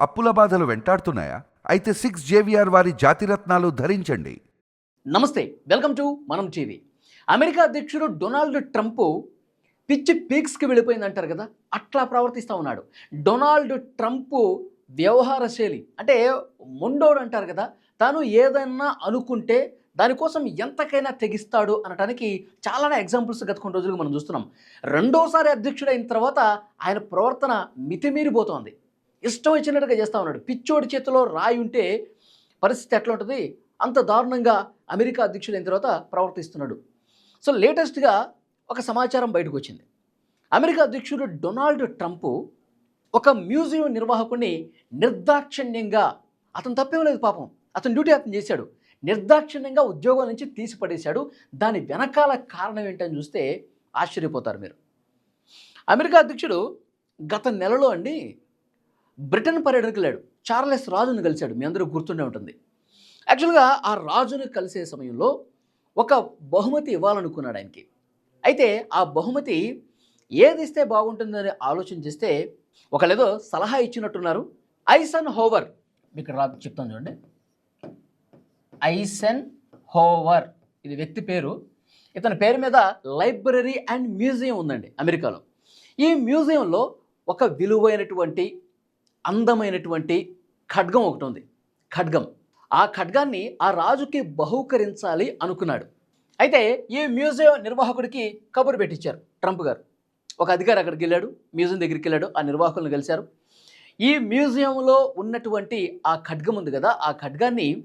అప్పుల బాధలు వెంటాడుతున్నాయా? అయితే సిక్స్ జేవిఆర్ వారి జాతిరత్నాలు ధరించండి. నమస్తే welcome to Manam TV. America అధ్యక్షుడు డొనాల్డ్ ట్రంప్ పిచ్చి పీక్స్కి వెళ్ళిపోయింది అంటారు కదా అట్లా ప్రవర్తిస్తూ ఉన్నాడు. డొనాల్డ్ ట్రంప్ వ్యవహార శైలి అంటే మొండోడు అంటారు కదా తాను ఏదన్నా అనుకుంటే దానికోసం ఎంతకైనా తెగిస్తాడు అనడానికి చాలా ఎగ్జాంపుల్స్ గత కొన్ని రోజులుగా మనం చూస్తున్నాం. రెండోసారి అధ్యక్షుడైన తర్వాత ఆయన ప్రవర్తన మితిమీరిపోతోంది. ఇష్టం వచ్చినట్టుగా చేస్తూ ఉన్నాడు. పిచ్చోడి చేతిలో రాయి ఉంటే పరిస్థితి ఎట్లా ఉంటుంది? అంత దారుణంగా అమెరికా అధ్యక్షుడైన తర్వాత ప్రవర్తిస్తున్నాడు. సో లేటెస్ట్గా ఒక సమాచారం బయటకు వచ్చింది అమెరికా అధ్యక్షుడు డొనాల్డ్ ట్రంప్ ఒక మ్యూజియం నిర్వాహకుడిని నిర్దాక్షిణ్యంగా అతను తప్పేం లేదు పాపం అతను డ్యూటీ అతను చేశాడు. నిర్దాక్షిణ్యంగా ఉద్యోగం నుంచి తీసిపడేశాడు. దాని వెనకాల కారణం ఏంటని చూస్తే ఆశ్చర్యపోతారు మీరు. అమెరికా అధ్యక్షుడు గత నెలలో అండి బ్రిటన్ పర్యటనకు వెళ్ళాడు చార్లెస్ రాజును కలిశాడు. మీ అందరూ గుర్తుండే ఉంటుంది. యాక్చువల్గా ఆ రాజును కలిసే సమయంలో ఒక బహుమతి ఇవ్వాలనుకున్నాడు ఆయనకి. అయితే ఆ బహుమతి ఏది ఇస్తే బాగుంటుందని ఆలోచన చేస్తే ఒకళ్ళేదో సలహా ఇచ్చినట్టున్నారు. ఐసన్ హోవర్ మీకు రా చెప్తాను చూడండి. ఐసన్ హోవర్ ఇది వ్యక్తి పేరు. ఇతని పేరు మీద లైబ్రరీ అండ్ మ్యూజియం ఉందండి అమెరికాలో. ఈ మ్యూజియంలో ఒక విలువైనటువంటి అందమైనటువంటి ఖడ్గం ఒకటి ఉంది. ఖడ్గం. ఆ ఖడ్గాన్ని ఆ రాజుకి బహూకరించాలి అనుకున్నాడు. అయితే ఈ మ్యూజియం నిర్వాహకుడికి కబురు పెట్టించారు ట్రంప్ గారు. ఒక అధికారి అక్కడికి వెళ్ళాడు మ్యూజియం దగ్గరికి వెళ్ళాడు ఆ నిర్వాహకులను కలిశారు. ఈ మ్యూజియంలో ఉన్నటువంటి ఆ ఖడ్గం ఉంది కదా ఆ ఖడ్గాన్ని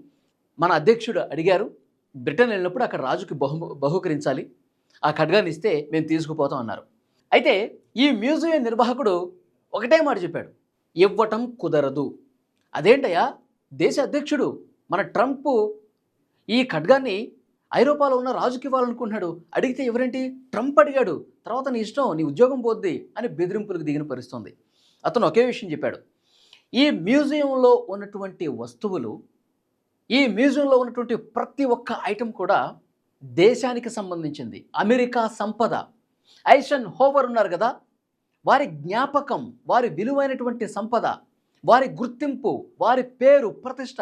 మన అధ్యక్షుడు అడిగారు. బ్రిటన్ వెళ్ళినప్పుడు అక్కడ రాజుకి బహు బహుకరించాలి. ఆ ఖడ్గాన్ని ఇస్తే మేము తీసుకుపోతాం అన్నారు. అయితే ఈ మ్యూజియం నిర్వాహకుడు ఒకటే మాట చెప్పాడు. ఇవ్వటం కుదరదు. అదేంటయ్యా? దేశ అధ్యక్షుడు మన ట్రంప్ ఈ ఖడ్గాన్ని ఐరోపాలో ఉన్న రాజుకి ఇవ్వాలనుకుంటున్నాడు. అడిగితే ఎవరేంటి? ట్రంప్ అడిగాడు. తర్వాత నీ ఇష్టం నీ ఉద్యోగం పోద్ది అని బెదిరింపులకు దిగిన పరిస్థితుంది. అతను ఒకే విషయం చెప్పాడు. ఈ మ్యూజియంలో ఉన్నటువంటి వస్తువులు ఈ మ్యూజియంలో ఉన్నటువంటి ప్రతి ఒక్క ఐటెం కూడా దేశానికి సంబంధించింది. అమెరికా సంపద. ఐషన్ హోవర్ ఉన్నారు కదా వారి జ్ఞాపకం వారి విలువైనటువంటి సంపద వారి గుర్తింపు వారి పేరు ప్రతిష్ట.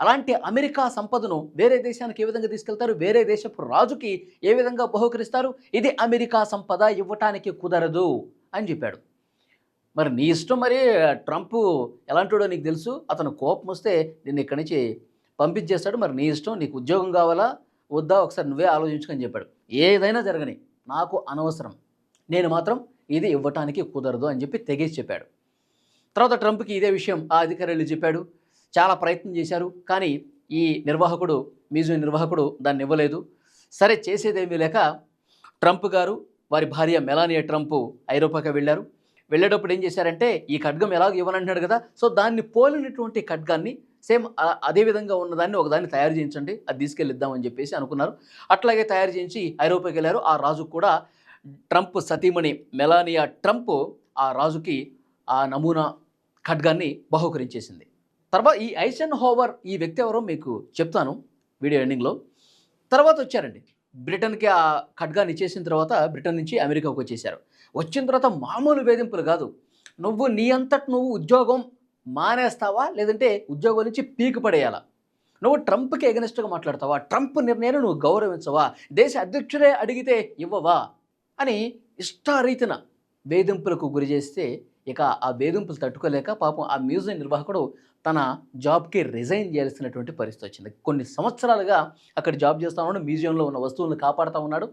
అలాంటి అమెరికా సంపదను వేరే దేశానికి ఏ విధంగా తీసుకెళ్తారు? వేరే దేశపు రాజుకి ఏ విధంగా బహుకరిస్తారు? ఇది అమెరికా సంపద ఇవ్వటానికి కుదరదు అని చెప్పాడు. మరి నీ ఇష్టం మరి ట్రంప్ ఎలాంటిడో నీకు తెలుసు. అతను కోపం వస్తే నిన్ను ఇక్కడి నుంచి పంపించేస్తాడు. మరి నీ ఇష్టం నీకు ఉద్యోగం కావాలా? వద్దా? ఒకసారి నువ్వే ఆలోచించుకొని చెప్పాడు. ఏదైనా జరగని నాకు అనవసరం. నేను మాత్రం ఇది ఇవ్వటానికి కుదరదు అని చెప్పి తెగేసి చెప్పాడు. తర్వాత ట్రంప్కి ఇదే విషయం ఆ అధికారులు చెప్పాడు. చాలా ప్రయత్నం చేశారు. కానీ ఈ నిర్వాహకుడు మ్యూజియం నిర్వాహకుడు దాన్ని ఇవ్వలేదు. సరే చేసేదేమీ లేక ట్రంప్ గారు వారి భార్య మెలానియా ట్రంప్ ఐరోపాకి వెళ్ళారు. వెళ్ళేటప్పుడు ఏం చేశారంటే ఈ ఖడ్గం ఎలాగ ఇవ్వనంటున్నాడు కదా సో దాన్ని పోలినటువంటి ఖడ్గాన్ని సేమ్ అదేవిధంగా అదే విధంగా ఉన్నదాన్ని ఒకదాన్ని తయారు చేయించండి అది తీసుకెళ్ళిద్దామని చెప్పేసి అనుకున్నారు. అట్లాగే తయారు చేయించి ఐరోపాకి వెళ్ళారు. ఆ రాజు కూడా ట్రంప్ సతీమణి మెలానియా ట్రంప్ ఆ రాజుకి ఆ నమూనా ఖడ్గాన్ని బహుకరించేసింది. తర్వాత ఈ ఐసన్ హోవర్ ఈ వ్యక్తి ఎవరో మీకు చెప్తాను వీడియో ఎండింగ్లో. తర్వాత వచ్చారండి. బ్రిటన్కి ఆ ఖడ్గాన్ని ఇచ్చేసిన తర్వాత బ్రిటన్ నుంచి అమెరికాకు వచ్చేసారు. వచ్చిన తర్వాత మామూలు వేధింపులు కాదు. నువ్వు నీ అంతటి నువ్వు ఉద్యోగం మానేస్తావా? లేదంటే ఉద్యోగం నుంచి పీకి పడేయాలా? నువ్వు ట్రంప్కి ఎగనిస్ట్గా మాట్లాడతావా? ట్రంప్ నిర్ణయాన్ని నువ్వు గౌరవించవా? దేశ అధ్యక్షుడే అడిగితే ఇవ్వవా? అని ఇష్టారీతిన వేధింపులకు గురి చేస్తే ఇక ఆ వేధింపులు తట్టుకోలేక పాపం ఆ మ్యూజియం నిర్వాహకుడు తన జాబ్కి రిజైన్ చేయాల్సినటువంటి పరిస్థితి వచ్చింది. కొన్ని సంవత్సరాలుగా అక్కడ జాబ్ చేస్తా ఉన్నాడు మ్యూజియంలో ఉన్న వస్తువులను కాపాడుతూ ఉన్నాడు.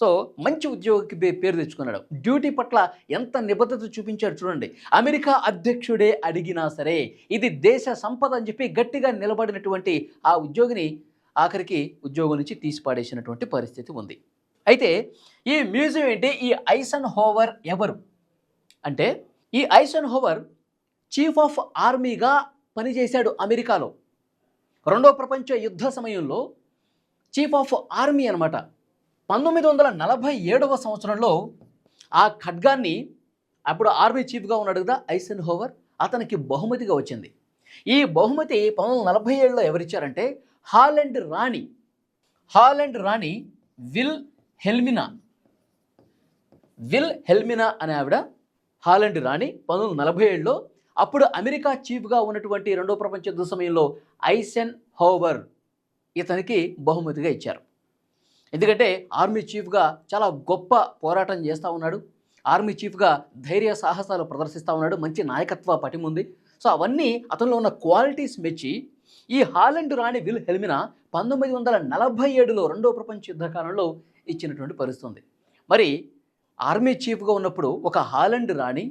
సో మంచి ఉద్యోగికి పేరు తెచ్చుకున్నాడు. డ్యూటీ పట్ల ఎంత నిబద్ధత చూపించాడు చూడండి. అమెరికా అధ్యక్షుడే అడిగినా సరే ఇది దేశ సంపద అని చెప్పి గట్టిగా నిలబడినటువంటి ఆ ఉద్యోగిని ఆఖరికి ఉద్యోగం నుంచి తీసిపాడేసినటువంటి పరిస్థితి ఉంది. అయితే ఈ మ్యూజియం ఏంటి? ఈ ఐసన్ హోవర్ ఎవరు? అంటే ఈ ఐసన్ హోవర్ చీఫ్ ఆఫ్ ఆర్మీగా పనిచేశాడు అమెరికాలో. రెండో ప్రపంచ యుద్ధ సమయంలో చీఫ్ ఆఫ్ ఆర్మీ అనమాట పంతొమ్మిది వందల నలభై ఏడవ సంవత్సరంలో ఆ ఖడ్గాన్ని అప్పుడు ఆర్మీ చీఫ్గా ఉన్నాడు కదా ఐసన్ హోవర్ అతనికి బహుమతిగా వచ్చింది. ఈ బహుమతి పంతొమ్మిది వందల నలభై ఏడులో ఎవరిచ్చారంటే హాలండ్ రాణి. హాలండ్ రాణి విల్ హెల్మినా. విల్ హెల్మినా అనే ఆవిడ హాలండ్ రాణి పంతొమ్మిది వందల నలభై ఏడులో అప్పుడు అమెరికా చీఫ్గా ఉన్నటువంటి రెండో ప్రపంచ యుద్ధ సమయంలో ఐసెన్ హోవర్ ఇతనికి బహుమతిగా ఇచ్చారు. ఎందుకంటే ఆర్మీ చీఫ్గా చాలా గొప్ప పోరాటం చేస్తూ ఉన్నాడు. ఆర్మీ చీఫ్గా ధైర్య సాహసాలు ప్రదర్శిస్తూ ఉన్నాడు. మంచి నాయకత్వ పటిముంది సో అవన్నీ అతనిలో ఉన్న క్వాలిటీస్ మెచ్చి ఈ హాలండ్ రాణి విల్ హెల్మినా పంతొమ్మిది వందల నలభై ఏడులో రెండో ప్రపంచ యుద్ధ కాలంలో ఇచ్చినటువంటి పరిస్థితి ఉంది మరి ఆర్మీ చీఫ్గా ఉన్నప్పుడు ఒక హాలండ్ రాణి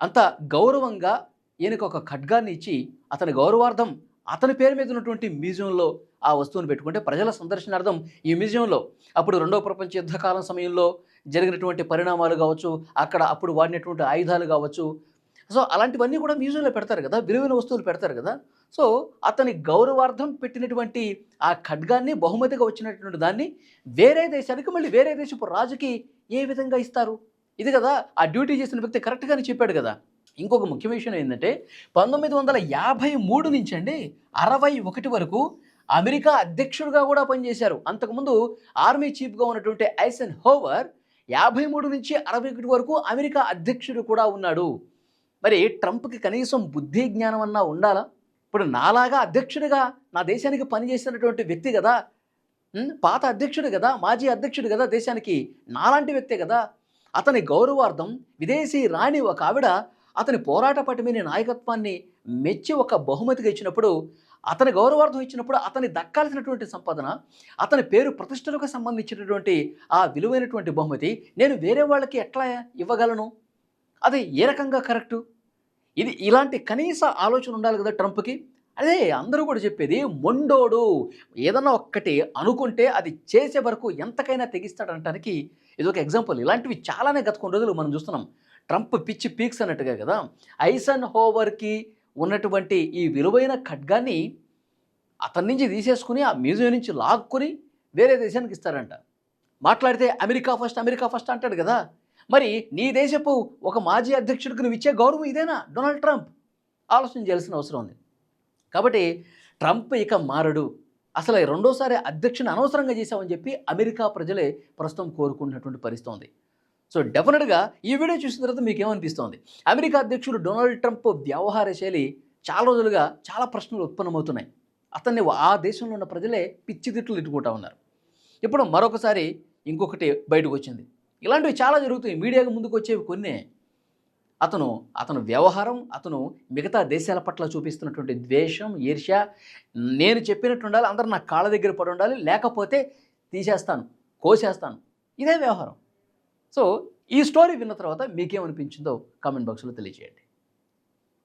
అంత గౌరవంగా ఈయనకు ఒక ఖడ్గాన్ని ఇచ్చి అతని గౌరవార్థం అతని పేరు మీద ఉన్నటువంటి మ్యూజియంలో ఆ వస్తువును పెట్టుకుంటే ప్రజల సందర్శనార్థం ఈ మ్యూజియంలో అప్పుడు రెండవ ప్రపంచ యుద్ధకాలం సమయంలో జరిగినటువంటి పరిణామాలు కావచ్చు అక్కడ అప్పుడు వాడినటువంటి ఆయుధాలు కావచ్చు సో అలాంటివన్నీ కూడా మ్యూజియంలో పెడతారు కదా విలువైన వస్తువులు పెడతారు కదా. సో అతని గౌరవార్థం పెట్టినటువంటి ఆ ఖడ్గాన్ని బహుమతిగా వచ్చినటువంటి దాన్ని వేరే దేశానికి మళ్ళీ వేరే దేశపు రాజుకి ఏ విధంగా ఇస్తారు? ఇది కదా ఆ డ్యూటీ చేసిన వ్యక్తి కరెక్ట్గానే చెప్పాడు కదా. ఇంకొక ముఖ్య విషయం ఏంటంటే పంతొమ్మిది వందల యాభై మూడు నుంచి అండి అరవై ఒకటి వరకు అమెరికా అధ్యక్షుడిగా కూడా పనిచేశారు. అంతకుముందు ఆర్మీ చీఫ్గా ఉన్నటువంటి ఐసెన్ హోవర్ యాభై మూడు నుంచి అరవై ఒకటి వరకు అమెరికా అధ్యక్షుడు కూడా ఉన్నాడు. మరి ట్రంప్కి కనీసం బుద్ధి జ్ఞానం అన్నా ఉండాలా? ఇప్పుడు నాలాగా అధ్యక్షుడిగా నా దేశానికి పనిచేసినటువంటి వ్యక్తి కదా పాత అధ్యక్షుడు కదా మాజీ అధ్యక్షుడు కదా దేశానికి నాలాంటి వ్యక్తే కదా అతని గౌరవార్థం విదేశీ రాణి ఒక ఆవిడ అతని పోరాట పటిమని నాయకత్వాన్ని మెచ్చి ఒక బహుమతిగా ఇచ్చినప్పుడు అతని గౌరవార్థం ఇచ్చినప్పుడు అతని దక్కాల్సినటువంటి సంపాదన అతని పేరు ప్రతిష్టలకు సంబంధించినటువంటి ఆ విలువైనటువంటి బహుమతి నేను వేరే వాళ్ళకి ఎట్లా ఇవ్వగలను? అది ఏ రకంగా కరెక్టు? ఇది ఇలాంటి కనీస ఆలోచన ఉండాలి కదా ట్రంప్కి? అదే అందరూ కూడా చెప్పేది మొండోడు ఏదన్నా ఒక్కటి అనుకుంటే అది చేసే వరకు ఎంతకైనా తెగిస్తాడంటానికి ఇది ఒక ఎగ్జాంపుల్. ఇలాంటివి చాలానే గత కొన్ని రోజులు మనం చూస్తున్నాం. ట్రంప్ పిచ్చి పీక్స్ అన్నట్టుగా కదా? ఐసన్ హోవర్కి ఉన్నటువంటి ఈ విలువైన ఖడ్గాన్ని అతని నుంచి తీసేసుకుని ఆ మ్యూజియం నుంచి లాక్కుని వేరే దేశానికి ఇస్తారంట. మాట్లాడితే అమెరికా ఫస్ట్ అమెరికా ఫస్ట్ అంటాడు కదా? మరి నీ దేశపు ఒక మాజీ అధ్యక్షుడికి నువ్వు ఇచ్చే గౌరవం ఇదేనా? Donald Trump. ఆలోచన చేయాల్సిన అవసరం ఉంది. కాబట్టి ట్రంప్ ఇక మారడు. అసలు రెండోసారి అధ్యక్షుని అనవసరంగా చేశామని చెప్పి అమెరికా ప్రజలే ప్రస్తుతం కోరుకుంటున్నటువంటి పరిస్థితి ఉంది. సో డెఫినెట్గా ఈ వీడియో చూసిన తర్వాత మీకు ఏమనిపిస్తోంది అమెరికా అధ్యక్షుడు డొనాల్డ్ ట్రంప్ వ్యవహార శైలి చాలా రోజులుగా చాలా ప్రశ్నలు ఉత్పన్నమవుతున్నాయి. అతన్ని ఆ దేశంలో ఉన్న ప్రజలే పిచ్చి తిట్లు తిట్టుకుంటా ఉన్నారు. ఇప్పుడు మరొకసారి ఇంకొకటి బయటకు వచ్చింది. ఇలాంటివి చాలా జరుగుతాయి. మీడియాకు ముందుకు వచ్చేవి కొన్ని. అతను అతను వ్యవహారం అతను మిగతా దేశాల పట్ల చూపిస్తున్నటువంటి ద్వేషం ఈర్ష్య నేను చెప్పినట్టు ఉండాలి అందరు నా కాళ్ళ దగ్గర పడి ఉండాలి లేకపోతే తీసేస్తాను కోసేస్తాను. ఇదే వ్యవహారం. సో ఈ స్టోరీ విన్న తర్వాత మీకేమనిపించిందో కామెంట్ బాక్స్లో తెలియజేయండి.